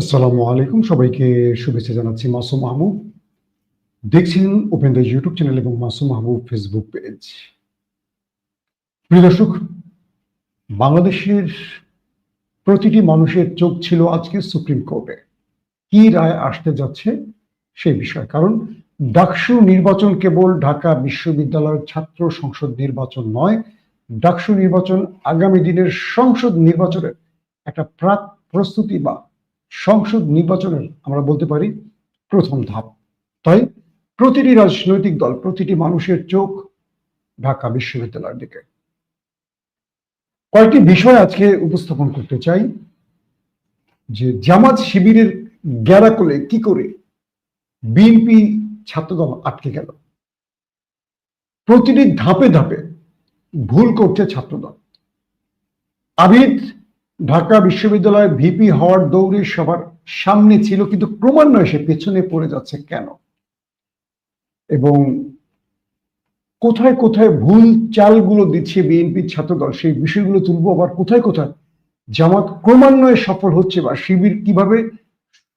আসসালামু আলাইকুম। সবাইকে শুভেচ্ছা জানাচ্ছি মাসুম মাহমুদ। দেখছেন ওপেন দ্য ইউটিউব চ্যানেল এবং মাসুম মাহমুদ ফেসবুক পেজ প্রিয় দর্শক, বাংলাদেশের প্রতিটি মানুষের চোখ ছিল আজকে সুপ্রিম কোর্টে কি রায় আসতে যাচ্ছে সেই বিষয়। কারণ ডাকসু নির্বাচন কেবল ঢাকা বিশ্ববিদ্যালয়ের ছাত্র সংসদ নির্বাচন নয়, ডাকসু নির্বাচন আগামী দিনের সংসদ নির্বাচনের একটা প্রাক প্রস্তুতি বা সংসদ নির্বাচনের, আমরা বলতে পারি, প্রথম ধাপ। তাই প্রতিটি রাজনৈতিক দল, প্রতিটি মানুষের চোখ ঢাকা বিশ্ববিদ্যালয়ের দিকে। কয়েকটি বিষয় আজকে উপস্থাপন করতে চাই, যে জামাত শিবিরের গ্যারাকলে কি করে বিএনপি ছাত্রদল আটকে গেল। প্রতিটি ধাপে ধাপে ভুল করছে ছাত্রদল। আবিদ ঢাকা বিশ্ববিদ্যালয়ে ভিপি হওয়ার দৌড়ে সবার সামনে ছিল, কিন্তু ক্রমান্বয়ে সে পেছনে পড়ে যাচ্ছে কেন? এবং কোথায় কোথায় ভুল চালগুলো দিচ্ছে বিএনপির ছাত্রদল, সেই বিষয়গুলো তুলবো আবার কোথায় কোথায়? জামাত ক্রমান্বয়ে সফল হচ্ছে বা শিবির কীভাবে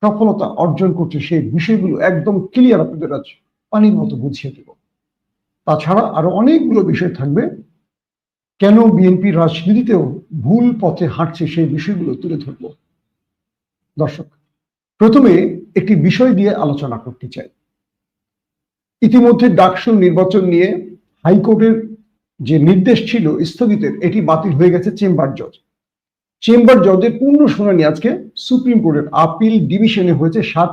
সফলতা অর্জন করছে সেই বিষয়গুলো একদম ক্লিয়ার আপনাদের আজ পানির মতো বুঝিয়ে দেব। তাছাড়া আরও অনেকগুলো বিষয় থাকবে কেন বিএনপি রাজনীতিতেও ভুল পথে হাঁটছে সেই বিষয়গুলো তুলে ধরব? দর্শক, প্রথমে একটি বিষয় দিয়ে আলোচনা করতে চাই। ইতিমধ্যে ডাকসু নির্বাচন নিয়ে হাইকোর্টের যে নির্দেশ ছিল স্থগিতের, এটি বাতিল হয়ে গেছে চেম্বার জজ। চেম্বার জজের পূর্ণ শুনানি আজকে সুপ্রিম কোর্টের আপিল ডিভিশনে হয়েছে সাত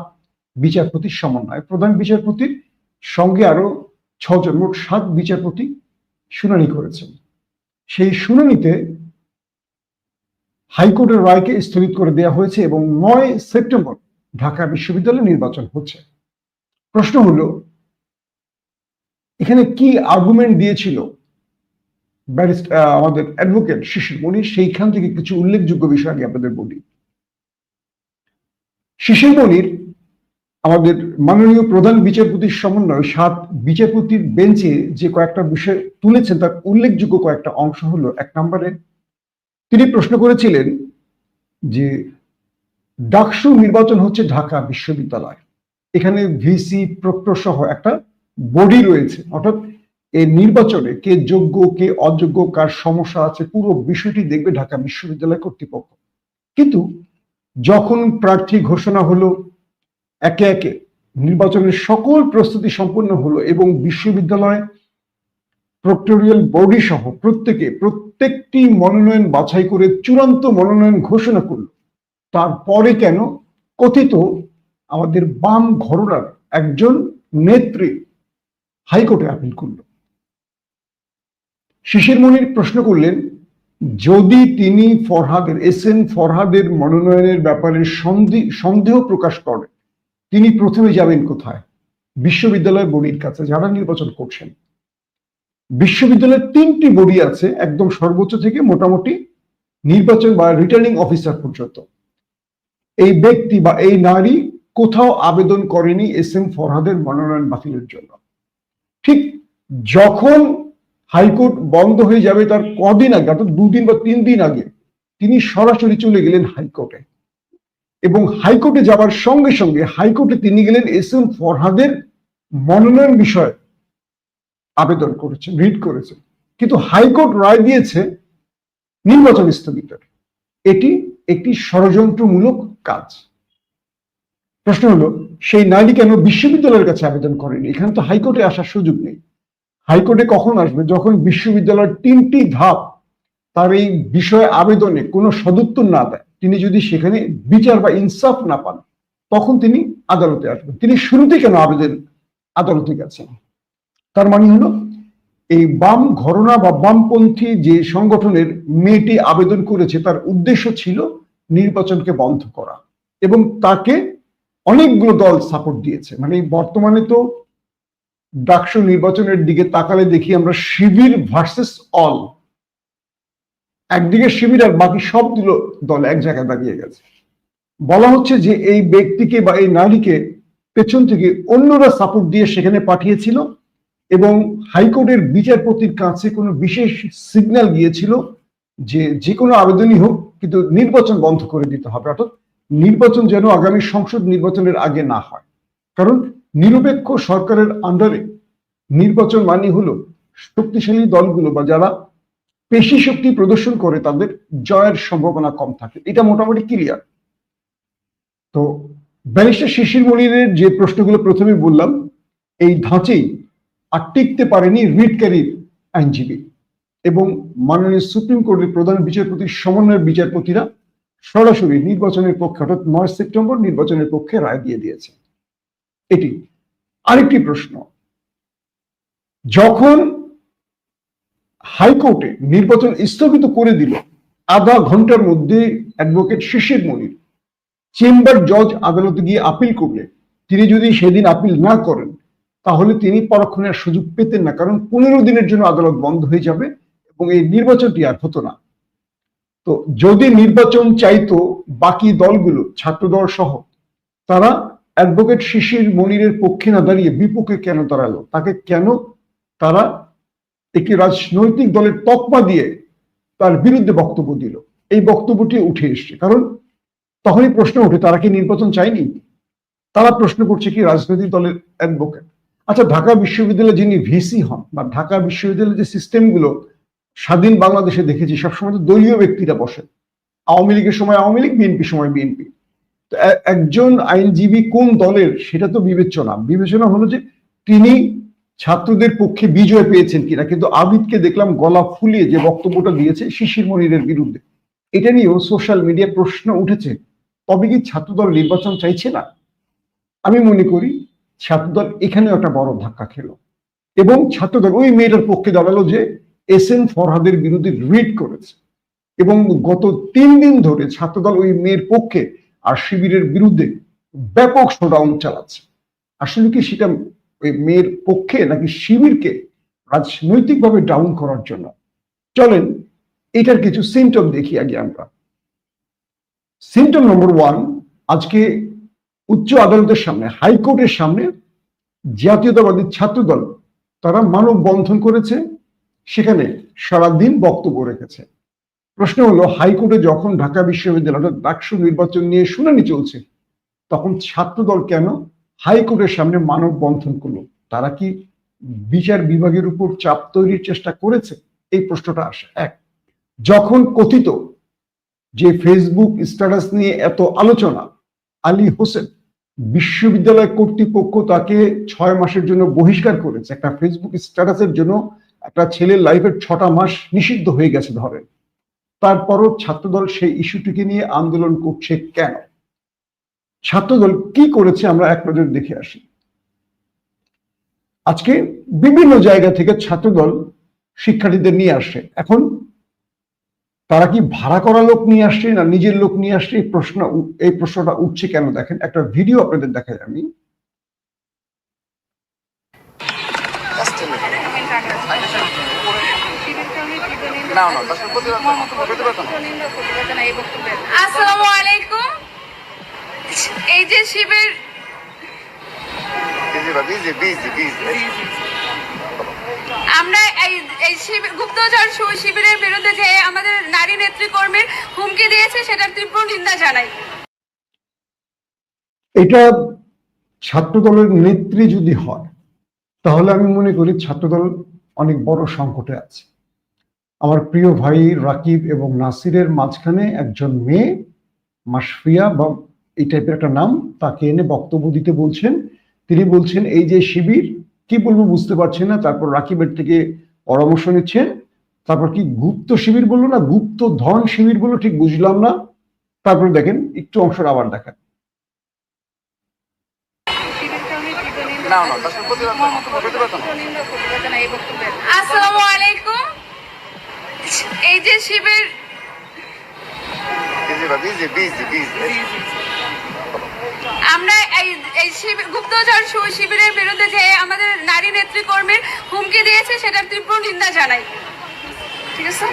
বিচারপতির সমন্বয়। প্রধান বিচারপতির সঙ্গে আরও ছজন, মোট সাত বিচারপতি শুনানি করেছেন। সেই শুনানিতে হাইকোর্টের রায়কে স্থগিত করে দেওয়া হয়েছে এবং নয় সেপ্টেম্বর ঢাকা বিশ্ববিদ্যালয়ে নির্বাচন হচ্ছে। প্রশ্ন হলো, এখানে কি আর্গুমেন্ট দিয়েছিল আমাদের অ্যাডভোকেট শিশির মণি সেইখান থেকে কিছু উল্লেখযোগ্য বিষয় আমি আপনাদের বলি। শিশির মণির আমাদের মাননীয় প্রধান বিচারপতির সমন্বয় সাত বিচারপতির বেঞ্চে যে কয়েকটা বিষয় তুলেছেন, তার উল্লেখযোগ্য কয়েকটা অংশ হলো এক নম্বরে, তিনি প্রশ্ন করেছিলেন যে ডাকসু নির্বাচন হচ্ছে ঢাকা বিশ্ববিদ্যালয়। এখানে ভিসি, প্রক্টর সহ একটা বডি রয়েছে। অর্থাৎ এই নির্বাচনে কে যোগ্য, কে অযোগ্য, কার সমস্যা আছে, পুরো বিষয়টি দেখবে ঢাকা বিশ্ববিদ্যালয় কর্তৃপক্ষ। কিন্তু যখন প্রার্থী ঘোষণা হলো একে একে নির্বাচনের সকল প্রস্তুতি সম্পন্ন হলো এবং বিশ্ববিদ্যালয় প্রক্টোরিয়াল বডি সহ প্রত্যেকে প্রত্যেকটি মনোনয়ন বাছাই করে চূড়ান্ত মনোনয়ন ঘোষণা করল। তারপরে কেন কথিত আমাদের বাম ঘরনার একজন নেত্রী হাইকোর্টে আপিল করল। শিশির মনির প্রশ্ন করলেন, যদি তিনি ফরহাদের, এস এন ফরহাদের মনোনয়নের ব্যাপারে সন্দেহ প্রকাশ করেন তিনি প্রথমে যাবেন কোথায়? বিশ্ববিদ্যালয় বডির কাছে, যারা নির্বাচন করছেন। বিশ্ববিদ্যালয়ের তিনটি বডি আছে, একদম সর্বোচ্চ থেকে মোটামুটি নির্বাচন বা রিটার্নিং অফিসার পর্যন্ত। এই ব্যক্তি বা এই নারী কোথাও আবেদন করেনি এস এম ফরহাদের মনোনয়ন বাতিলের জন্য। ঠিক যখন হাইকোর্ট বন্ধ হয়ে যাবে তার কদিন আগে, অর্থাৎ দুদিন বা তিন দিন আগে, তিনি সরাসরি চলে গেলেন হাইকোর্টে। এবং হাইকোর্টে যাবার সঙ্গে সঙ্গে হাইকোর্টে তিনি গেলেন এস এম ফরহাদের মনোনয়ন বিষয়ে আবেদন করেছেন রিড করেছেন। কিন্তু হাইকোর্ট রায় দিয়েছে নির্বাচন স্থগিতের। এটি একটি ষড়যন্ত্রমূলক কাজ। প্রশ্ন হলো, সেই নারী কেন বিশ্ববিদ্যালয়ের কাছে আবেদন করেনি? এখানে তো হাইকোর্টে আসার সুযোগ নেই। হাইকোর্টে কখন আসবে? যখন বিশ্ববিদ্যালয়ের তিনটি ধাপ তার এই বিষয়ে আবেদনে কোনো সদুত্তর না দেয়। তিনি যদি সেখানে বিচার বা ইনসাফ না পান, তখন তিনি আদালতে আসবেন। তিনি শুরুতে কেন আবেদন আদালতে গেছেন? তার মানে হলো, এই বাম ঘরনা বা বামপন্থী যে সংগঠনের মেয়েটি আবেদন করেছে, তার উদ্দেশ্য ছিল নির্বাচনকে বন্ধ করা এবং তাকে অনেকগুলো দল সাপোর্ট দিয়েছে। মানে বর্তমানে তো ডাকসু নির্বাচনের দিকে তাকালে দেখি আমরা শিবির ভার্সেস অল একদিকে শিবির আর বাকি সবগুলো দল এক জায়গায় দাঁড়িয়ে গেছে। বলা হচ্ছে যে এই ব্যক্তিকে বা এই নারীকে পেছন থেকে অন্যরা সাপোর্ট দিয়ে সেখানে পাঠিয়েছিল এবং হাইকোর্টের বিচারপতির কাছে কোনো বিশেষ সিগন্যাল গিয়েছিল যে যে কোনো আবেদনই হোক, কিন্তু নির্বাচন বন্ধ করে দিতে হবে। অর্থাৎ নির্বাচন যেন আগামী সংসদ নির্বাচনের আগে না হয়। কারণ নিরপেক্ষ সরকারের আন্ডারে নির্বাচন মানে হলো শক্তিশালী দলগুলো বা যারা পেশি শক্তি প্রদর্শন করে তাদের জয়ের সম্ভাবনা কম থাকে। এটা মোটামুটি ক্লিয়ার তো ব্যারিস্টার শিশির মনিরের যে প্রশ্নগুলো প্রথমে বললাম, এই ধাঁচেই আর টিকতে পারেনি রিটকারীর আইনজীবী এবং মাননীয় সুপ্রিম কোর্টের প্রধান বিচারপতি, সমন্বয়ের বিচারপতিরা সরাসরি নির্বাচনের পক্ষে, অর্থাৎ নয় সেপ্টেম্বর নির্বাচনের পক্ষে রায় দিয়ে দিয়েছে। এটি আরেকটি প্রশ্ন। যখন হাইকোর্টে নির্বাচন স্থগিত করে দিল। আধা ঘণ্টার মধ্যে অ্যাডভোকেট শিশির মনির। চেম্বার জজ আদালতে গিয়ে আপিল করলে, তিনি যদি সেদিন আপিল না করেন, তাহলে তিনি পরক্ষণের সুযোগ পেতেন না, কারণ পনেরো দিনের জন্য আদালত বন্ধ হয়ে যাবে এবং এই নির্বাচনটি আর হতো না। তো যদি নির্বাচন চাইতো বাকি দলগুলো, ছাত্রদল সহ, তারা অ্যাডভোকেট শিশির মনিরের পক্ষে না দাঁড়িয়ে বিপক্ষে কেন দাঁড়াল, তাকে কেন তারা একটি রাজনৈতিক দলের তকমা দিয়ে তার বিরুদ্ধে বক্তব্য দিল। এই বক্তব্যটি উঠে এসছে। কারণ তখনই প্রশ্ন উঠে তারা কি নির্বাচন চায়নি? তারা প্রশ্ন করছে কি রাজনৈতিক দলের অ্যাডভোকেট আচ্ছা ঢাকা বিশ্ববিদ্যালয়ে যিনি ভিসি হন বা ঢাকা বিশ্ববিদ্যালয়ের যে সিস্টেমগুলো স্বাধীন বাংলাদেশে দেখেছি, সবসময় তো দলীয় ব্যক্তিরা বসেন আওয়ামী লীগের সময় আওয়ামী লীগ বিএনপি সময় বিএনপি। একজন আইনজীবী কোন দলের, সেটা তো বিবেচনা। বিবেচনা হলো যে তিনি ছাত্রদের পক্ষে বিজয় পেয়েছেন কিনা, কিন্তু আবিদকে দেখলাম গলা ফুলিয়ে যে বক্তব্যটা দিয়েছে শিশির মনিরের বিরুদ্ধে। এটা নিয়েও সোশ্যাল মিডিয়ায় প্রশ্ন উঠেছে, তবে কি ছাত্রদল নির্বাচন চাইছে না? আমি মনে করি ছাত্রদল এখানেও একটা বড় ধাক্কা খেলো। এবং ছাত্রদল ওই মেয়েটার পক্ষে দাঁড়াল যে এস এন ফরহাদের বিরুদ্ধে রিড করেছে। এবং গত তিন দিন ধরে ছাত্রদল ওই মেয়ের পক্ষে আর শিবিরের বিরুদ্ধে ব্যাপক শোডাউন চালাচ্ছে। আসলে কি সেটা ওই মেয়ের পক্ষে নাকি শিবিরকে রাজনৈতিকভাবে ডাউন করার জন্য। চলেন, এটার কিছু সিমটম দেখি আগে আমরা। সিমটম নম্বর ওয়ান আজকে উচ্চ আদালতের সামনে হাইকোর্টের সামনে জাতীয়তাবাদী ছাত্রদল, তারা মানব বন্ধন করেছে, সেখানে সারাদিন বক্তব্য রেখেছে। প্রশ্ন হলো হাইকোর্টে যখন ঢাকা বিশ্ববিদ্যালয় অর্থাৎ ডাকসু নির্বাচন নিয়ে শুনানি চলছে, তখন ছাত্রদল কেন হাইকোর্টের সামনে মানব বন্ধন করল। তারা কি বিচার বিভাগের উপর চাপ তৈরির চেষ্টা করেছে? এই প্রশ্নটা আসে। এক, যখন কথিত যে ফেসবুক স্ট্যাটাস নিয়ে এত আলোচনা, আলী হোসেন বিশ্ববিদ্যালয় কর্তৃপক্ষ তাকে ছয় মাসের জন্য বহিষ্কার করেছে। একটা ফেসবুক স্ট্যাটাসের জন্য একটা ছেলের লাইফের ছটা মাস নিষিদ্ধ হয়ে গেছে ধরেন। তারপরও ছাত্রদল সেই ইস্যুটিকে নিয়ে আন্দোলন করছে কেন? ছাত্রদল কি করেছে আমরা এক নজর দেখে আসি। আজকে বিভিন্ন জায়গা থেকে ছাত্রদল শিক্ষার্থীদের নিয়ে আসছে এখন তারা কি ভাড়া করা লোক নিয়ে আসছে না নিজের লোক নিয়ে আসছে? এই প্রশ্ন, এই প্রশ্নটা উঠছে কেন দেখেন? একটা ভিডিও আপনাদের আমি। প্রতিবাদ প্রতিবাদ না। আসসালামু আলাইকুম। এই যে শিবির আমরা এই এই শিবির গুপ্তচর শিবিরের বিরুদ্ধে যে আমাদের নারী নেতৃকর্মীর হুমকি দিয়েছে সেটার তীব্র নিন্দা জানাই। এটা ছাত্রদলের নেত্রী যদি হয় তাহলে আমি মনে করি ছাত্রদল অনেক বড় সংকটে আছে। আমার প্রিয় ভাই রাকিব এবং নাসিরের মাঝখানে একজন মেয়ে মাসফিয়া বা এই টাইপের একটা নাম তাকে এনে বক্তব্য দিতে বলছেন। তিনি বলছেন এই যে শিবির কি বলব বুঝতে পারছেন না। তারপর রাকিবের থেকে পরামর্শ নিচ্ছেন। তারপর কি গুপ্ত শিবির বলল না? গুপ্ত ধন শিবির বলল? ঠিক বুঝলাম না। তারপর দেখেন একটু অংশটা আবার দেখেন। আসসালামু আলাইকুম। এই যে Shibir busy busy busy busy. আমরা এই এই গুপ্তচর শিবিরের বিরুদ্ধে যে আমাদের নারী নেতৃকর্মীর হুমকি দিয়েছে, সেটার তীব্র নিন্দা জানাই। ঠিক আছে?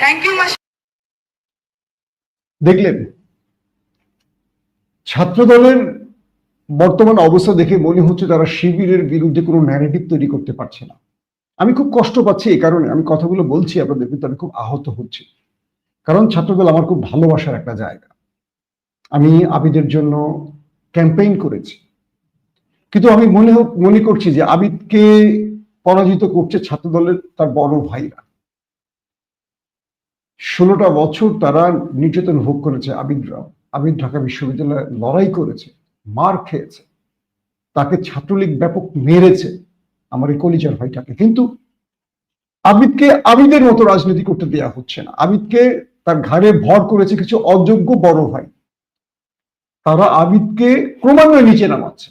থ্যাংক ইউ দেখলেন? ছাত্রদলের বর্তমান অবস্থা দেখে মনে হচ্ছে তারা শিবিরের বিরুদ্ধে কোনো ন্যারেটিভ তৈরি করতে পারছে না। আমি খুব কষ্ট পাচ্ছি এই কারণে। আমি কথাগুলো বলছি, আপনাদের কিন্তু আমি খুব আহত হচ্ছি। কারণ ছাত্রদল আমার খুব ভালোবাসার একটা জায়গা। আমি আবিদের জন্য ক্যাম্পেইন করেছি। কিন্তু আমি মনে মনে করছি যে আবিদকে পরাজিত করছে ছাত্রদলের তার বড় ভাইরা। ষোলোটা বছর তারা নির্যাতন ভোগ করেছে আবিদরাও। আবিদ ঢাকা বিশ্ববিদ্যালয়ে লড়াই করেছে, মার খেয়েছে, তাকে ছাত্রলীগ ব্যাপক মেরেছে আমার এই কলিজার ভাইটাকে। কিন্তু আবিদকে আবিদের মতো রাজনীতি করতে দেয়া হচ্ছে না। আবিদকে তার ঘাড়ে ভর করেছে কিছু অযোগ্য বড় ভাই। তারা আবিদকে ক্রমান্বয়ে নিচে নামাচ্ছে।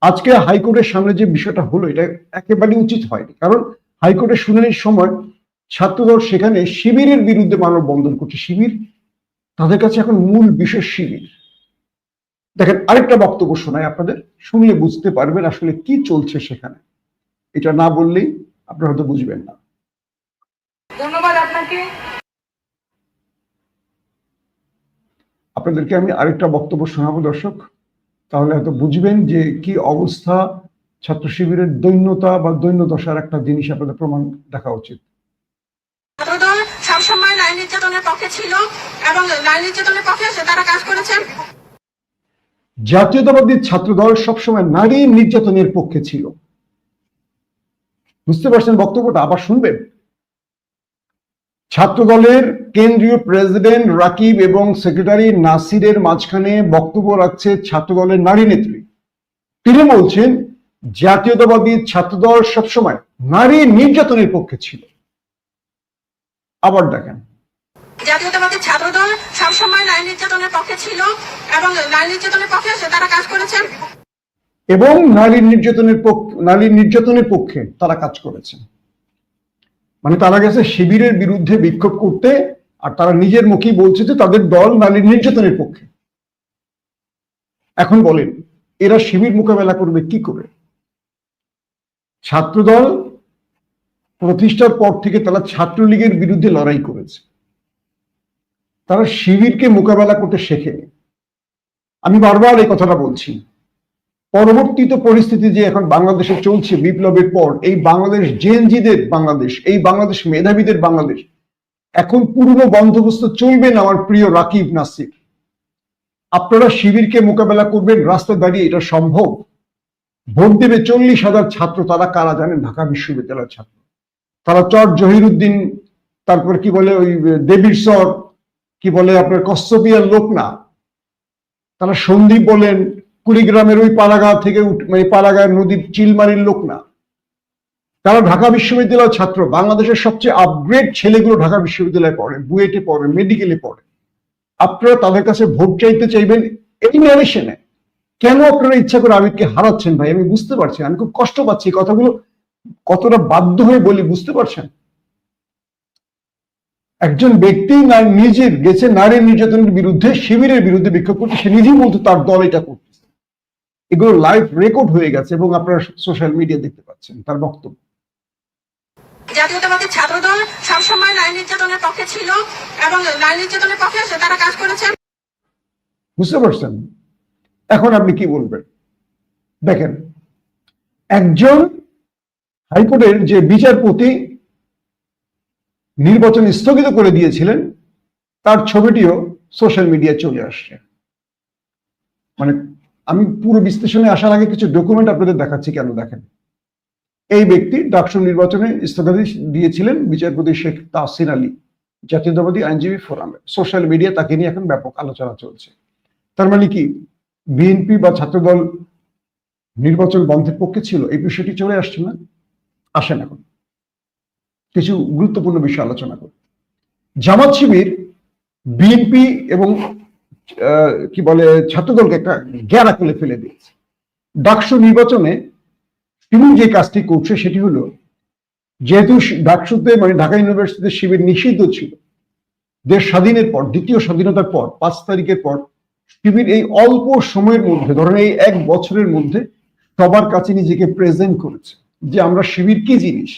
আজকে হাইকোর্টের সামনে যে বিষয়টা হলো, এটা একেবারে উচিত হয়নি। কারণ হাইকোর্টের শুনানির সময় ছাত্রদল সেখানে শিবিরের বিরুদ্ধে মানববন্ধন করছে। শিবির, তাদের কাছে এখন মূল বিষয় শিবির। দেখেন, আরেকটা বক্তব্য শোনায় আপনাদের, শুনলে বুঝতে পারবেন আসলে কি চলছে সেখানে। এটা না বললেই আপনারা হয়তো বুঝবেন না। ধন্যবাদ আপনাকে। আপনাদেরকে আমি আরেকটা বক্তব্য শোনাবো দর্শক। তাহলে হয়তো বুঝবেন যে কি অবস্থা ছাত্র শিবিরের দৈন্যতা বা দৈন্য দশার একটা জিনিস আপনাদের প্রমাণ দেখা উচিত। ছাত্রদল সবসময় নারী নির্যাতনের পক্ষে ছিল এবং নারী নির্যাতনের পক্ষে তারা কাজ করেছেন জাতীয়তাবাদী ছাত্রদল সবসময় নারী নির্যাতনের পক্ষে ছিল। বুঝতে পারছেন বক্তব্যটা? আবার শুনবেন? ছাত্রদলের কেন্দ্রীয় প্রেসিডেন্ট রাকিব এবং সেক্রেটারি নাসিরের মাঝখানে বক্তব্য রাখছে ছাত্রদলের নারী নেত্রী। তিনি বলছেন জাতীয়তাবাদী ছাত্রদল সবসময় নারী নির্যাতনের পক্ষে ছিল। আবার দেখেন। জাতীয়তাবাদী ছাত্রদল সবসময় নারী নির্যাতনের পক্ষে ছিল এবং নারী নির্যাতনের পক্ষে তারা কাজ করেছেন এবং নারী নির্যাতনের পক্ষে নারী নির্যাতনের পক্ষে তারা কাজ করেছে। মানে তারা গেছে শিবিরের বিরুদ্ধে বিক্ষোভ করতে, আর তারা নিজের মুখেই বলছে যে তাদের দল নারী নির্যাতনের পক্ষে। এখন বলেন, এরা শিবির মোকাবেলা করবে কি করে? ছাত্রদল প্রতিষ্ঠার পর থেকে তারা ছাত্রলীগের বিরুদ্ধে লড়াই করেছে। তারা শিবিরকে মোকাবেলা করতে শেখেনি। আমি বারবার এই কথাটা বলছি। পরবর্তীত পরিস্থিতি যে এখন বাংলাদেশে চলছে, বিপ্লবের পর, এই বাংলাদেশ জেনজিদের বাংলাদেশ, এই বাংলাদেশ মেধাবীদের বাংলাদেশ, এখন পূর্ব বন্দোবস্ত চলবে না আমার প্রিয় রাকিব নাসির। আপনারা শিবিরকে মোকাবেলা করবেন, রাস্তা দাঁড়িয়ে এটা সম্ভব? ভোট দেবে চল্লিশ হাজার ছাত্র, তারা কারা জানেন? ঢাকা বিশ্ববিদ্যালয়ের ছাত্র। তারা চর জহিরুদ্দিন, তারপর কি বলে ওই দেবীর স্বর কি বলে আপনার কস্তপিয়ার লোক না তারা সন্দীপ বলেন কুড়িগ্রামের ওই পালাগা থেকে মানে পালাগার নদীর চিলমারির লোক না। তারা ঢাকা বিশ্ববিদ্যালয়ের ছাত্র। বাংলাদেশের সবচেয়ে আপগ্রেড ছেলেগুলো ঢাকা বিশ্ববিদ্যালয়ে পড়ে, বুয়েটে পড়ে মেডিকেলে পড়ে। আপনারা তাদের কাছে ভোট চাইতে চাইবেন এই ন্যারেশনে কেন আপনারা ইচ্ছা করে আবিদকে হারাচ্ছেন ভাই? আমি বুঝতে পারছি আমি খুব কষ্ট পাচ্ছি। কথাগুলো কতটা বাধ্য হয়ে বলি, বুঝতে পারছেন? একজন ব্যক্তি নিজের গেছে নারী নির্যাতনের বিরুদ্ধে, শিবিরের বিরুদ্ধে বিক্ষোভ করছে, সে নিজেই বলতো তার দল এটা করতেছে এগুলো লাইভ রেকর্ড হয়ে গেছে এবং আপনারা সোশ্যাল মিডিয়া দেখতে পাচ্ছেন তার বক্তব্য। জাতীয়তাবাদী ছাত্রদল সবসময় নারী নির্যাতনের পক্ষে ছিল এবং নারী নির্যাতনের পক্ষে তারা কাজ বুঝতে পারছেন? এখন আপনি কি বলবেন? দেখেন একজন হাইকোর্টের যে বিচারপতি নির্বাচন স্থগিত করে দিয়েছিলেন তার ছবিটিও সোশ্যাল মিডিয়ায় চলে আসছে। মানে পুরো বিশ্লেষণে আসার আগে কিছু ডকুমেন্ট আপনাদের দেখাচ্ছি কেন দেখেন। এই ব্যক্তি ডাকসু নির্বাচনে স্থগিত দিয়েছিলেন বিচারপতি শেখ তাসির আলী, জাতীয়তাবাদী আইনজীবী ফোরামে। সোশ্যাল মিডিয়া তাকে নিয়ে এখন ব্যাপক আলোচনা চলছে। তার মানে কি, বিএনপি বা ছাত্রদল নির্বাচন বন্ধের পক্ষে ছিল, এই বিষয়টি চলে আসছে না? আসেন এখন। কিছু গুরুত্বপূর্ণ বিষয় আলোচনা করি। জামাত শিবির, বিএনপি এবং কি বলে, ছাত্রদলকে একটা গ্যারা খুলে ফেলে দিয়েছে। ডাকসু নির্বাচনে তিনি যে কাজটি করছে সেটি হলো, যেহেতু ডাকসুতে মানে ঢাকা ইউনিভার্সিটিতে শিবির নিষিদ্ধ ছিল, দেশ স্বাধীনের পর, দ্বিতীয় স্বাধীনতার পর, পাঁচ তারিখের পর শিবির এই অল্প সময়ের মধ্যে, ধরেন এই এক বছরের মধ্যে সবার কাছে নিজেকে প্রেজেন্ট করেছে যে আমরা শিবির কি জিনিস?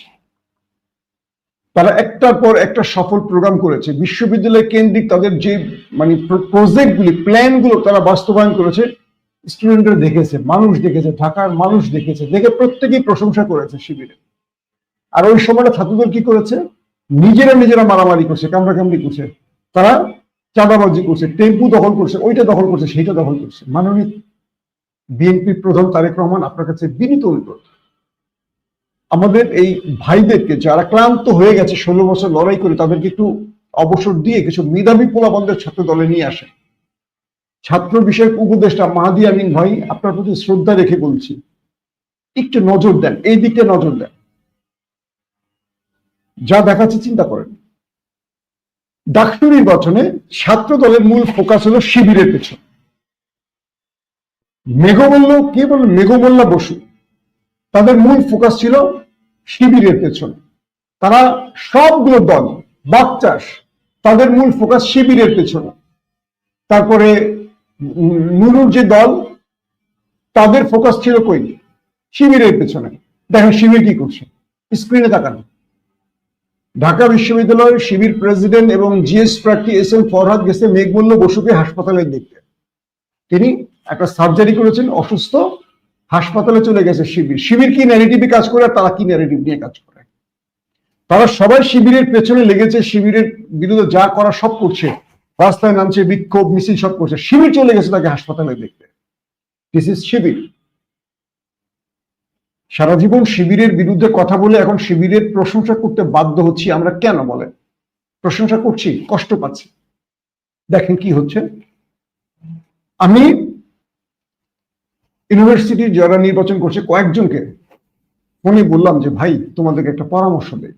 তারা একটার পর একটা সফল প্রোগ্রাম করেছে। বিশ্ববিদ্যালয় কেন্দ্রিক তাদের যে মানে প্রজেক্টগুলি প্ল্যানগুলো তারা বাস্তবায়ন করেছে স্টুডেন্টরা দেখেছে, মানুষ দেখেছে, ঢাকার মানুষ দেখেছে, দেখে প্রত্যেকেই প্রশংসা করেছে শিবিরে। আর ওই সময়টা ছাত্রদল কি করেছে? নিজেরা নিজেরা মারামারি করছে, কামড়াকামড়ি করছে। তারা চাঁদাবাজি করছে, টেম্পু দখল করছে, ওইটা দখল করছে, সেইটা দখল করছে। মাননীয় বিএনপি প্রধান তারেক রহমান আপনার কাছে বিনীত অনুরোধ। আমাদের এই ভাইদেরকে যারা ক্লান্ত হয়ে গেছে, ষোলো বছর লড়াই করে, তাদেরকে একটু অবসর দিয়ে কিছু মেধাবী পোলাবন্ধের ছাত্র দলে নিয়ে আসে। ছাত্র বিষয়ক উপদেষ্টা মাহাদি আমিন ভাই, আপনার প্রতি শ্রদ্ধা রেখে বলছি, একটু নজর দেন, এই দিকটা নজর দেন। যা দেখাচ্ছে চিন্তা করেন। ডাকসু নির্বাচনে ছাত্র দলের মূল ফোকাস হলো শিবিরের পেছনে। মেঘমল্ল, কে বলল মেঘমল্লা বসু। তাদের মূল ফোকাস ছিল শিবিরের পেছনে। তারা সবগুলো দল বাকচাষ তাদের মূল ফোকাস শিবিরের পেছনে। তারপরে নুরুর যে দল, তাদের ফোকাস ছিল কই? শিবিরের পেছনে। দেখেন শিবির কি করছে। স্ক্রিনে তাকান। ঢাকা বিশ্ববিদ্যালয়ের শিবির প্রেসিডেন্ট এবং জিএস প্রার্থী এস এম ফরহাদ গেছে মেঘমূল্য বসুকে হাসপাতালে দেখতে। তিনি একটা সার্জারি করেছেন, অসুস্থ হাসপাতালে চলে গেছে শিবির। শিবির কি ন্যারেটিভে কাজ করে আর তারা কি ন্যারেটিভ নিয়ে কাজ করে? তারা সবাই শিবিরের পেছনে লেগেছে, শিবিরের বিরুদ্ধে যা করা সব করছে। রাস্তায় নামছে, বিক্ষোভ, মিছিল সব করছে। শিবির চলে গেছে তাকে হাসপাতালে দেখতে। দিস ইজ শিবির। সারা জীবন শিবিরের বিরুদ্ধে কথা বলে এখন শিবিরের প্রশংসা করতে বাধ্য হচ্ছি আমরা কেন বলে প্রশংসা করছি, কষ্ট পাচ্ছি। দেখেন কি হচ্ছে। আমি ইউনিভার্সিটির যারা নির্বাচন করছে কয়েকজনকে ফোনে বললাম যে, ভাই, তোমাদেরকে একটা পরামর্শ দেই।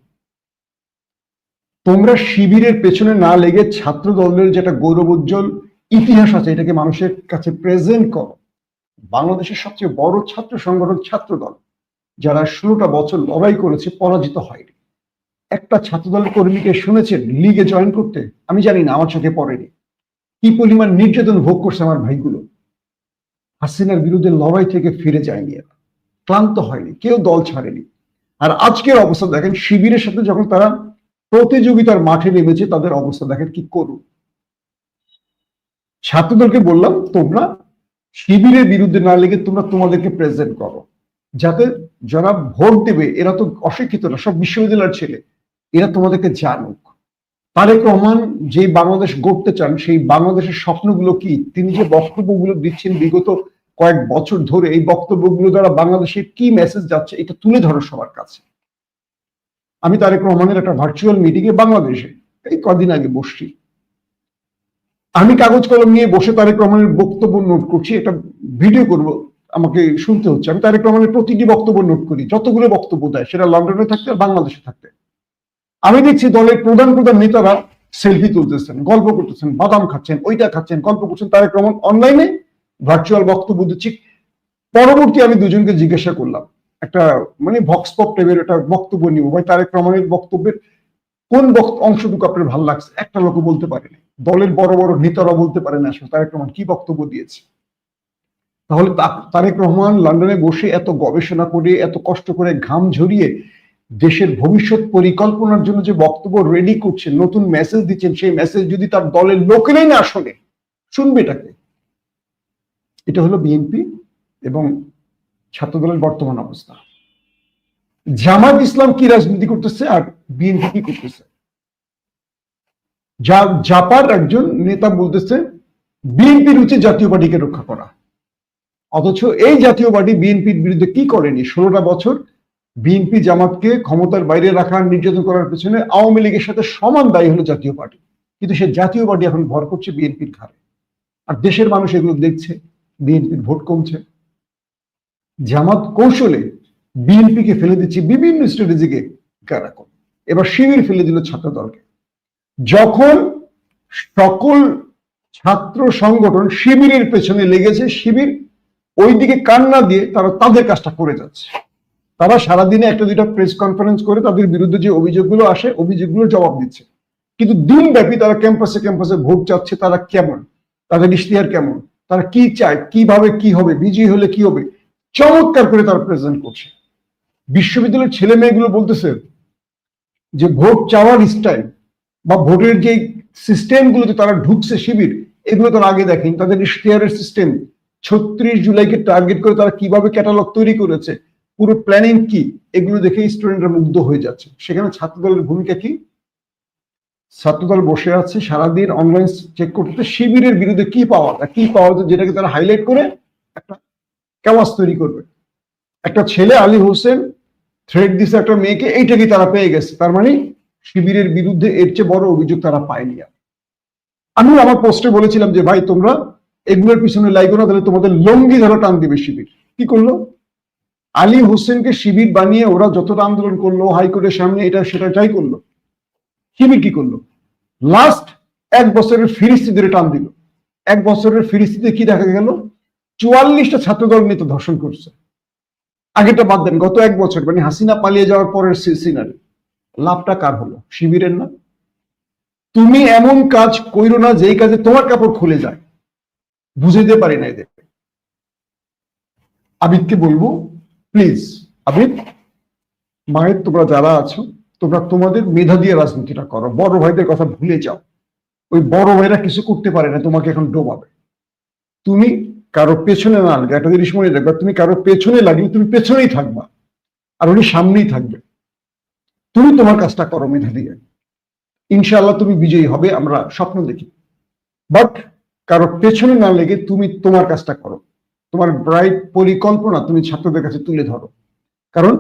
তোমরা শিবিরের পেছনে না লেগে ছাত্র দলের যেটা গৌরবোজ্জ্বল ইতিহাস আছে, এটাকে মানুষের কাছে প্রেজেন্ট করো। বাংলাদেশের সবচেয়ে বড় ছাত্র সংগঠন ছাত্র দল যারা ষোলোটা বছর লড়াই করেছে, পরাজিত হয়নি। একটা ছাত্রদলের কর্মীকে শুনেছেন, লিগে জয়েন করতে? আমি জানি না, আমার চোখে পড়েনি। কি পরিমাণ নির্যাতন ভোগ করছে আমার ভাইগুলো? হাসিনার বিরুদ্ধে লড়াই থেকে ফিরে যায়নি এরা। ক্লান্ত হয়নি, কেউ দল ছাড়েনি। আর আজকের অবস্থা দেখেন, শিবিরের সাথে যখন তারা প্রতিযোগিতার মাঠে নেমেছে, তাদের অবস্থা দেখেন কি করুন। ছাত্রদলকে বললাম, তোমরা শিবিরের বিরুদ্ধে না লেগে তোমরা তোমাদেরকে প্রেজেন্ট করো। যাতে যারা ভোট দেবে, এরা তো অশিক্ষিত না, সব বিশ্ববিদ্যালয়ের ছেলে, এরা তোমাদেরকে জানুক। তারেক রহমান যে বাংলাদেশ গড়তে চান, সেই বাংলাদেশের স্বপ্নগুলো কি? তিনি যে বক্তব্যগুলো দিচ্ছেন বিগত কয়েক বছর ধরে, এই বক্তব্যগুলো দ্বারা বাংলাদেশের কি মেসেজ যাচ্ছে, এটা তুলে ধরো সবার কাছে। আমি তারেক রহমানের একটা ভার্চুয়াল মিটিং এ বাংলাদেশে, এই কদিন আগে বসছি। আমি কাগজ কলম নিয়ে বসে তারেক রহমানের বক্তব্য নোট করছি, একটা ভিডিও করব, আমাকে শুনতে হচ্ছে। আমি তারেক রহমানের প্রতিটি বক্তব্য নোট করি, যতগুলো বক্তব্য দেয়, সেটা লন্ডনে থাকতে আর বাংলাদেশে থাকতে। আমি দেখছি দলের প্রধান প্রধান নেতারা সেলফি তুলতেছেন, গল্প করতেছেন, বাদাম খাচ্ছেন, ওইটা খাচ্ছেন, গল্প করছেন, তারেক রহমান অনলাইনে ভার্চুয়াল বক্তব্য দিচ্ছি। পরবর্তী আমি দুজনকে জিজ্ঞাসা করলাম, একটা মানে ভক্স পপ টাইপের একটা বক্তব্য নিব, ভাই তারেক রহমানের বক্তব্যের কোন অংশটুকু আপনার ভালো লাগছে? একটা লোক বলতে পারেনি। দলের বড় বড় নেতারা বলতে পারেন আসলে, তারেক রহমান কি বক্তব্য দিয়েছে? তাহলে তারেক রহমান লন্ডনে বসে এত গবেষণা করে, এত কষ্ট করে ঘাম ঝরিয়ে দেশের ভবিষ্যৎ পরিকল্পনার জন্য যে বক্তব্য রেডি করছেন, নতুন মেসেজ দিচ্ছেন, সেই মেসেজ যদি তার দলের লোকেরাই না শোনে, শুনবে এটাকে এটা হলো বিএনপি এবং ছাত্র দলের বর্তমান অবস্থা। জামাত ইসলাম কি রাজনীতি করতেছে আর বিএনপি কি করতেছে? যা, জাপার একজন নেতা বলতেছে বিএনপির উচিত জাতীয় পার্টিকে রক্ষা করা। অথচ এই জাতীয় পার্টি বিএনপির বিরুদ্ধে কি করেনি? ষোলোটা বছর বিএনপি জামাতকে ক্ষমতার বাইরে রাখা, নির্যাতন করার পেছনে আওয়ামী লীগের সাথে সমান দায়ী হলো জাতীয় পার্টি। কিন্তু সে জাতীয় পার্টি এখন ভর করছে বিএনপির ঘাড়ে। আর দেশের মানুষ এগুলো দেখছে, বিএনপির ভোট কমছে। জামাত কৌশলে বিএনপিকে ফেলে দিচ্ছে বিভিন্ন স্ট্র্যাটেজিকে কারাকন এবার শিবির ফেলে দিল ছাত্র দলকে। যখন সকল ছাত্র সংগঠন শিবিরের পেছনে লেগেছে, শিবির ওইদিকে কান্না দিয়ে তারা তাদের কাজটা করে যাচ্ছে। তারা সারাদিনে একটা দুইটা প্রেস কনফারেন্স করে তাদের বিরুদ্ধে যে অভিযোগগুলো আসে, অভিযোগগুলো জবাব দিচ্ছে। কিন্তু দিনব্যাপী তারা ক্যাম্পাসে ক্যাম্পাসে ভোট চাচ্ছে, তারা কেমন? তাদের ইশতেহার কেমন? তারা কি চায়? কীভাবে কি হবে? বিজয়ী হলে কি হবে? চমৎকার করে তারা প্রেজেন্ট করছে। বিশ্ববিদ্যালয়ের ছেলে মেয়েগুলো বলতেছে যে ভোট চাওয়ার স্টাইল বা ভোটের যে সিস্টেমগুলোতে তারা ঢুকছে শিবির, এগুলো তারা আগে দেখেন। তাদের ইশতেহারের সিস্টেম ছত্রিশ জুলাইকে টার্গেট করে তারা কীভাবে ক্যাটালগ তৈরি করেছে পুরো প্ল্যানিং কি? এগুলো দেখে স্টুডেন্টরা মুগ্ধ হয়ে যাচ্ছে। সেখানে ছাত্র দলের ভূমিকা কি? ছাত্রদল বসে আছে, সারাদিন অনলাইন চেক করতে শিবিরের বিরুদ্ধে কি পাওয়া যায় কি পাওয়া যায় যেটাকে তারা হাইলাইট করে একটা কেওয়াস তৈরি করবে। একটা ছেলে আলী হোসেন থ্রেড দিছে একটা মেয়েকে এইটাকে তারা পেয়ে গেছে। তার মানে শিবিরের বিরুদ্ধে এর চেয়ে বড় অভিযোগ তারা পায়নি আর। আমি আমার পোস্টে বলেছিলাম যে, ভাই, তোমরা এগুলোর পিছনে লাইগো না, তাহলে তোমাদের লঙ্গি ধরে, টান দিবে শিবির। কি করল? আলী হোসেনকে শিবির বানিয়ে ওরা যতটা আন্দোলন করল, হাইকোর্টের সামনে এটা, সেটা ট্রাই করল। শিবির কি করল? লাস্ট এক বছরের ফিরিস্তি ধরে টান দিল। এক বছরের ফিরিস্তিতে কি দেখা গেল? চুয়াল্লিশটা ছাত্রদল তো ধর্ষণ করছে। আগেটা বাদ দেন, গত এক বছর মানে হাসিনা পালিয়ে যাওয়ার পরের সিনারি। লাভটা কার হলো? শিবিরের না? তুমি এমন কাজ কইরো না যেই কাজে তোমার কাপড় খুলে যায়। বুঝাইতে পারি না এদের। আবিদকে বলব প্লিজ আবিদ মায়ের তোমরা যারা আছো, তোমরা তোমাদের মেধা দিয়ে রাজনীতিটা করো। বড় ভাইদের কথা ভুলে যাও। ওই বড় ভাইরা কিছু করতে পারে না, তোমাকে এখন ডোবাবে। তুমি কারও পেছনে না লাগে একটা জিনিস মনে রাখবে, তুমি কারও পেছনে লাগলে তুমি পেছনেই থাকবা, আর উনি সামনেই থাকবে। তুমি তোমার কাজটা করো মেধা দিয়ে। ইনশাল্লাহ তুমি বিজয়ী হবে, আমরা স্বপ্ন দেখি। বাট কারও পেছনে না লেগে তুমি তোমার কাজটা করো। তোমার ব্রাইট পরিকল্পনা তুমি ছাত্রদের কাছে তুলে ধরো। কারণ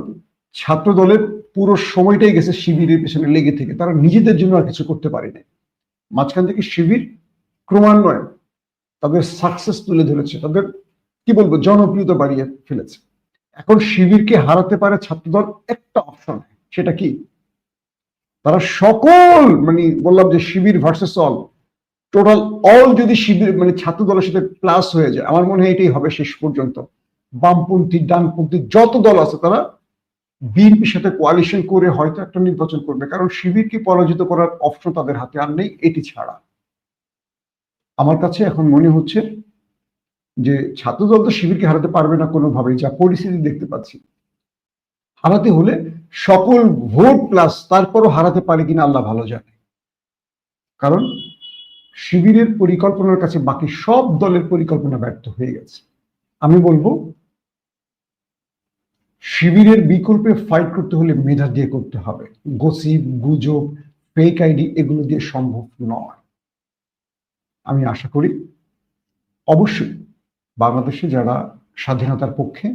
ছাত্র দলের পুরো সময়টাই গেছে শিবিরের পেছনে লেগে থেকে, তারা নিজেদের জন্য আর কিছু করতে পারেনি মাঝখান থেকে শিবির ক্রমান্বয়ে তাদের সাকসেস তুলে ধরেছে, তাদের কি বলব, জনপ্রিয়তা বাড়িয়ে ফেলেছে। এখন শিবিরকে হারাতে পারে ছাত্রদল একটা অপশন সেটা কি? তারা সকল মানে বললাম যে Shibir versus all total all যদি শিবির মানে ছাত্র দলের সাথে প্লাস হয়ে যায়, আমার মনে হয় এটাই হবে শেষ পর্যন্ত। বামপন্থী, ডানপন্থী যত দল আছে তারা বিএনপির সাথে কোয়ালিশন করে হয়তো একটা নির্বাচন করবে, কারণ শিবিরকে পরাজিত করার অপশন তাদের হাতে আর নেই, এটি ছাড়া। আমার কাছে এখন মনে হচ্ছে যে ছাত্রদল তো শিবিরকে হারাতে পারবে না কোনোভাবেই, যা পরিস্থিতি দেখতে পাচ্ছি। হারাতে হলে সকল ভোট প্লাস তারপরও হারাতে পারে কিনা আল্লাহ ভালো জানে। কারণ শিবিরের পরিকল্পনার কাছে বাকি সব দলের পরিকল্পনা ব্যর্থ হয়ে গেছে। আমি বলব, শিবিরের বিকল্পে ফাইট করতে হলে মেধা দিয়ে করতে হবে। গসিপ, গুজব ফেক আইডি এগুলো দিয়ে সম্ভব নয়। আমি আশা করি, অবশ্যই বাংলাদেশে যারা স্বাধীনতার পক্ষে,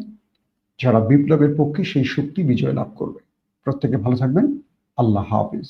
যারা বিপ্লবের পক্ষে সেই শক্তি বিজয় লাভ করবে। প্রত্যেকে ভালো থাকবেন। আল্লাহ হাফিজ।